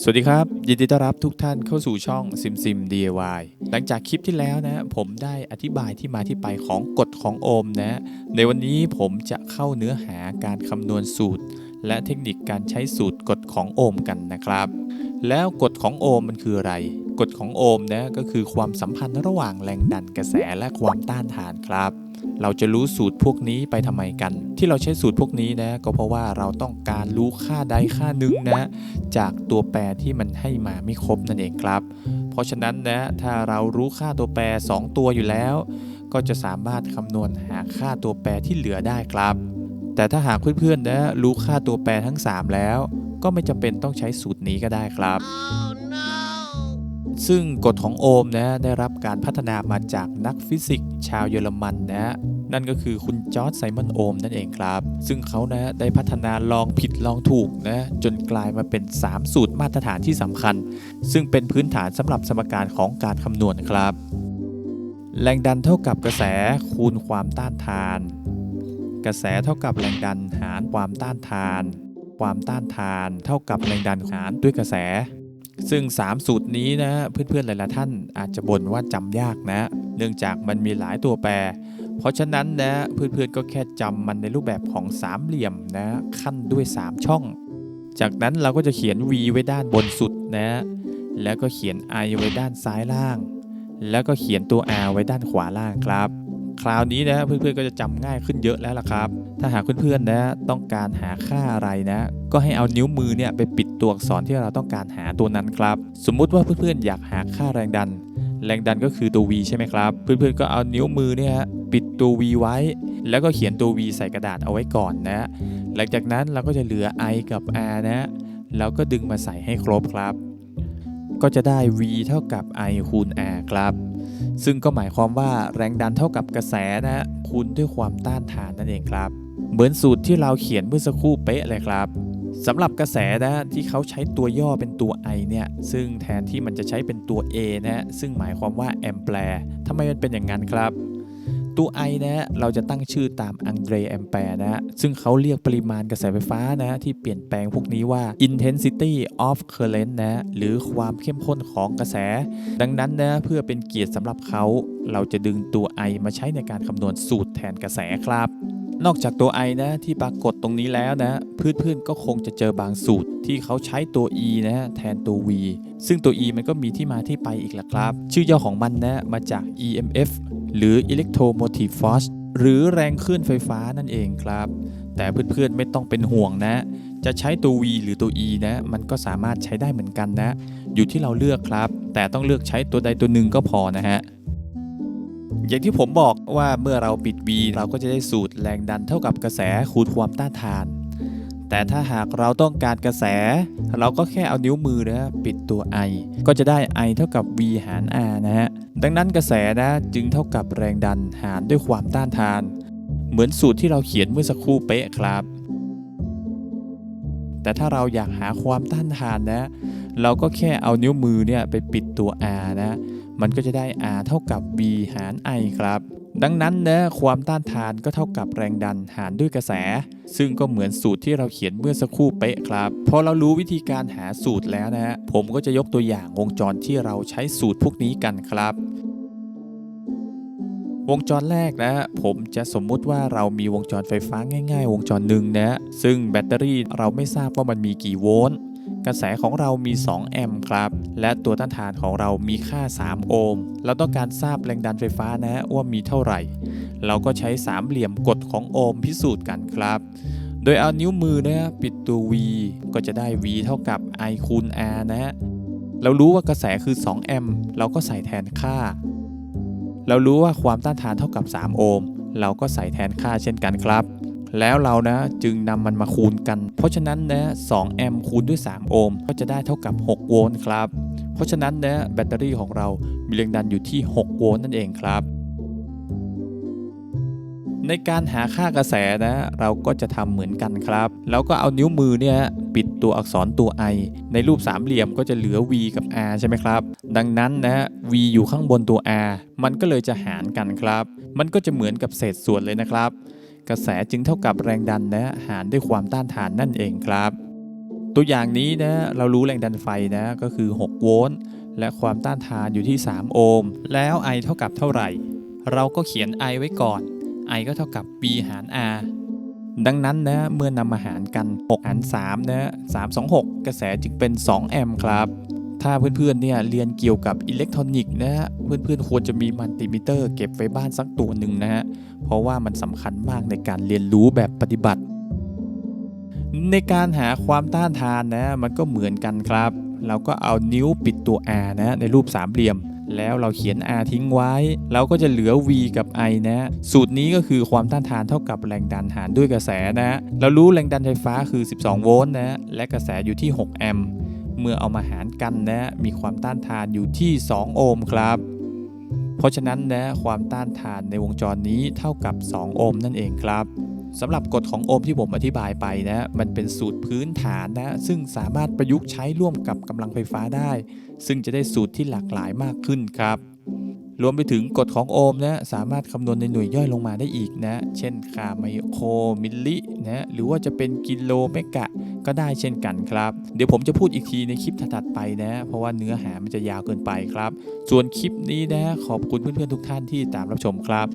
สวัสดีครับ ยินดีต้อนรับทุกท่านเข้าสู่ช่อง Sim Sim DIY หลังจากคลิปที่แล้วนะผมได้อธิบายที่มาที่ไปของกฎของโอห์มนะในวันนี้ผมจะเข้าเนื้อหาการคำนวณสูตร และเทคนิคการใช้สูตรกฎของโอห์มกันนะครับ แล้วกฎของโอห์มมันคืออะไรกฎของโอห์มนะก็คือความสัมพันธ์ระหว่างแรงดันกระแสและความต้านทานครับ เราจะรู้สูตรพวกนี้ไปทำไมกัน ที่เราใช้สูตรพวกนี้นะก็เพราะว่าเราต้องการรู้ค่าใดค่าหนึ่งนะจากตัวแปรที่มันให้มาไม่ครบนั่นเองครับ เพราะฉะนั้นนะถ้าเรารู้ค่าตัวแปร 2 ตัวอยู่แล้ว ก็จะสามารถคำนวณหาค่าตัวแปรที่เหลือได้ครับ แต่ถ้าหากเพื่อนๆนะรู้ค่าตัวแปรทั้ง 3 แล้ว ก็ไม่จำเป็นต้องใช้สูตรนี้ก็ได้ครับ ซึ่งกฎของโอห์มนะได้รับการพัฒนามาจากนักฟิสิกส์ชาวเยอรมันนะนั่นก็คือคุณจอร์จไซมอนโอห์มนั่นเองครับ ซึ่งเขานะได้พัฒนาลองผิดลองถูกนะจนกลายมาเป็น 3 สูตรมาตรฐานที่สำคัญ ซึ่งเป็นพื้นฐานสำหรับสมการของการคำนวณครับ แรงดันเท่ากับกระแสคูณความต้านทาน กระแสเท่ากับแรงดันหารความต้านทาน ความต้านทาน เท่ากับแรงดันหารด้วยกระแส ซึ่ง 3 สูตรนี้นะเพื่อนๆหลายๆท่านอาจจะบ่นว่าจำยากนะ เนื่องจากมันมีหลายตัวแปร เพราะฉะนั้นนะเพื่อนๆก็แค่จำมันในรูปแบบของสามเหลี่ยมนะขั้นด้วย 3 ช่อง จากนั้นเราก็จะเขียน v ไว้ด้านบนสุดนะ แล้วก็เขียน i ไว้ด้านซ้ายล่าง แล้วก็เขียนตัว r ไว้ด้านขวาล่างครับ ราวนี้นะเพื่อนๆก็จะจำง่ายขึ้นเยอะแล้วล่ะครับ ถ้าหากเพื่อนๆนะต้องการหาค่าอะไรนะ ก็ให้เอานิ้วมือเนี่ยไปปิดตัวอักษรที่เราต้องการหาตัวนั้นครับ สมมุติว่าเพื่อนๆอยากหาค่าแรงดัน แรงดันก็คือตัว v ใช่ไหมครับ เพื่อนๆก็เอานิ้วมือเนี่ยปิดตัว v ไว้ แล้วก็เขียนตัว v ใส่กระดาษเอาไว้ก่อนนะ หลังจากนั้นเราก็จะเหลือ i กับ r นะแล้วก็ดึงมาใส่ให้ครบครับ ก็จะได้ v เท่ากับ i คูณ r ครับ ซึ่งก็หมายความว่าแรงดันเท่ากับกระแสนะคูณด้วยความต้านทานนั่นเองครับ เหมือนสูตรที่เราเขียนเมื่อสักครู่เป๊ะเลยครับสำหรับกระแสนะที่เขาใช้ตัวย่อเป็นตัว I เนี่ยซึ่งแทนที่มันจะใช้เป็นตัว A นะซึ่งหมายความว่าแอมแปร์ทำไมมันเป็นอย่างนั้นครับ ตัว I นะเราจะตั้งชื่อตามอังเดรแอมแปร์นะซึ่งเขาเรียกปริมาณกระแสไฟฟ้านะที่เปลี่ยนแปลงพวกนี้ว่า intensity of current นะหรือความเข้มข้นของกระแส ดังนั้นนะเพื่อเป็นเกียรติสำหรับเขาเราจะดึงตัว I มาใช้ในการคำนวณสูตรแทนกระแสครับ นอกจากตัว i นะที่ปรากฏตรงนี้แล้วนะ เพื่อนๆก็คงจะเจอบางสูตรที่เขาใช้ตัว e นะแทนตัว v ซึ่งตัว e มันก็มีที่มาที่ไปอีกแหละครับ ชื่อย่อของมันนะมาจาก emf หรือ electromotive force หรือแรงคลื่นไฟฟ้านั่นเองครับ แต่เพื่อนๆไม่ต้องเป็นห่วงนะ จะใช้ตัว v หรือตัว e นะ มันก็สามารถใช้ได้เหมือนกันนะ อยู่ที่เราเลือกครับ แต่ต้องเลือกใช้ตัวใดตัวหนึ่งก็พอนะฮะอย่างที่ผมบอกว่าเมื่อเราปิด V เราก็จะได้สูตรแรงดันเท่ากับกระแสคูณความต้านทาน แต่ถ้าหากเราต้องการกระแส เราก็แค่เอานิ้วมือนะปิดตัว I ก็จะได้ I เท่ากับ V หาร R นะฮะ ดังนั้นกระแสนะจึงเท่ากับแรงดันหารด้วยความต้านทาน เหมือนสูตรที่เราเขียนเมื่อสักครู่เป๊ะครับ แต่ถ้าเราอยากหาความต้านทานนะ เราก็แค่เอานิ้วมือเนี่ยไปปิดตัว R นะ มันก็จะได้ R เท่ากับ V หาร I ครับ ดังนั้นนะความต้านทานก็เท่ากับแรงดันหารด้วยกระแส ซึ่งก็เหมือนสูตรที่เราเขียนเมื่อสักครู่เป๊ะครับ พอเรารู้วิธีการหาสูตรแล้วนะฮะผมก็จะยกตัวอย่างวงจรที่เราใช้สูตรพวกนี้กันครับ วงจรแรกนะผมจะสมมุติว่าเรามีวงจรไฟฟ้าง่าย ๆ วงจรหนึ่งนะซึ่งแบตเตอรี่เราไม่ทราบว่ามันมีกี่โวลต์ กระแสของเรามี 2 แอมป์ครับ และตัวต้านทานของเรามีค่า 3 โอห์มเราต้องการทราบแรงดันไฟฟ้านะว่ามีเท่าไหร่ เราก็ใช้สามเหลี่ยมกฎของโอห์มพิสูจน์กันครับโดยเอานิ้วมือนะปิดตัว V ก็จะได้ V เท่ากับ I คูณ R นะ เรารู้ว่ากระแสคือ 2 แอมป์เราก็ใส่แทนค่า เรารู้ว่าความต้านทานเท่ากับ 3 โอห์ม เราก็ใส่แทนค่าเช่นกันครับ แล้วเรานะจึงนำมันมาคูณกัน เพราะฉะนั้นนะ2แอมป์คูณด้วย 3 โอห์มก็จะได้เท่ากับ 6 โวลต์ครับ เพราะฉะนั้นนะแบตเตอรี่ของเรามีแรงดันอยู่ที่ 6 โวลต์นั่นเองครับ ในการหาค่ากระแสนะ เราก็จะทำเหมือนกันครับแล้วก็เอานิ้วมือเนี่ยปิดตัวอักษรตัว i ในรูปสามเหลี่ยมก็จะเหลือ v กับ r ใช่ไหมครับ ดังนั้นนะ v อยู่ข้างบนตัว r มันก็เลยจะหารกันครับ มันก็จะเหมือนกับเศษส่วนเลยนะครับ กระแสจึงเท่ากับแรงดันนะหารด้วยความต้านทานนั่นเองครับ ตัวอย่างนี้นะเรารู้แรงดันไฟนะก็คือ 6 โวลต์และความต้านทานอยู่ที่ 3 โอห์มแล้ว I เท่ากับเท่าไหร่ เราก็เขียน I ไว้ก่อน I ก็เท่ากับ B หาร R ดังนั้นนะเมื่อนำมาหารกัน 6 หาร3นะ326 กระแสจึงเป็น 2 แอมป์ครับ ถ้าเพื่อนๆเนี่ยเรียนเกี่ยวกับอิเล็กทรอนิกส์นะฮะเพื่อนๆควรจะมีมัลติมิเตอร์เก็บไว้บ้านสักตัวหนึ่งนะฮะเพราะว่ามันสำคัญมากในการเรียนรู้แบบปฏิบัติ ในการหาความต้านทานนะมันก็เหมือนกันครับ เราก็เอานิ้วปิดตัว R นะในรูปสามเหลี่ยม แล้วเราเขียน R ทิ้งไว้ เราก็จะเหลือ V กับ I นะ สูตรนี้ก็คือความต้านทานเท่ากับแรงดันหารด้วยกระแสนะเรารู้แรงดันไฟฟ้าคือ 12 โวลต์นะและกระแสอยู่ที่ 6 แอมป์ เมื่อเอามาหารกันนะมีความต้านทานอยู่ที่ 2 โอห์มครับ เพราะฉะนั้นนะความต้านทานในวงจรนี้เท่ากับ 2 โอห์มนั่นเองครับสำหรับกฎของโอห์มที่ผมอธิบายไปนะมันเป็นสูตรพื้นฐานนะซึ่งสามารถประยุกต์ใช้ร่วมกับกำลังไฟฟ้าได้ ซึ่งจะได้สูตรที่หลากหลายมากขึ้นครับ รวมไปถึงกฎของโอห์มนะสามารถคำนวณในหน่วยย่อยลงมาได้อีกนะ เช่นค่าไมโครมิลลินะหรือว่าจะเป็นกิโลเมกะก็ได้เช่นกันครับ เดี๋ยวผมจะพูดอีกทีในคลิปถัดไปนะ เพราะว่าเนื้อหามันจะยาวเกินไปครับ ส่วนคลิปนี้นะขอบคุณเพื่อนๆทุกท่านที่ตามรับชมครับ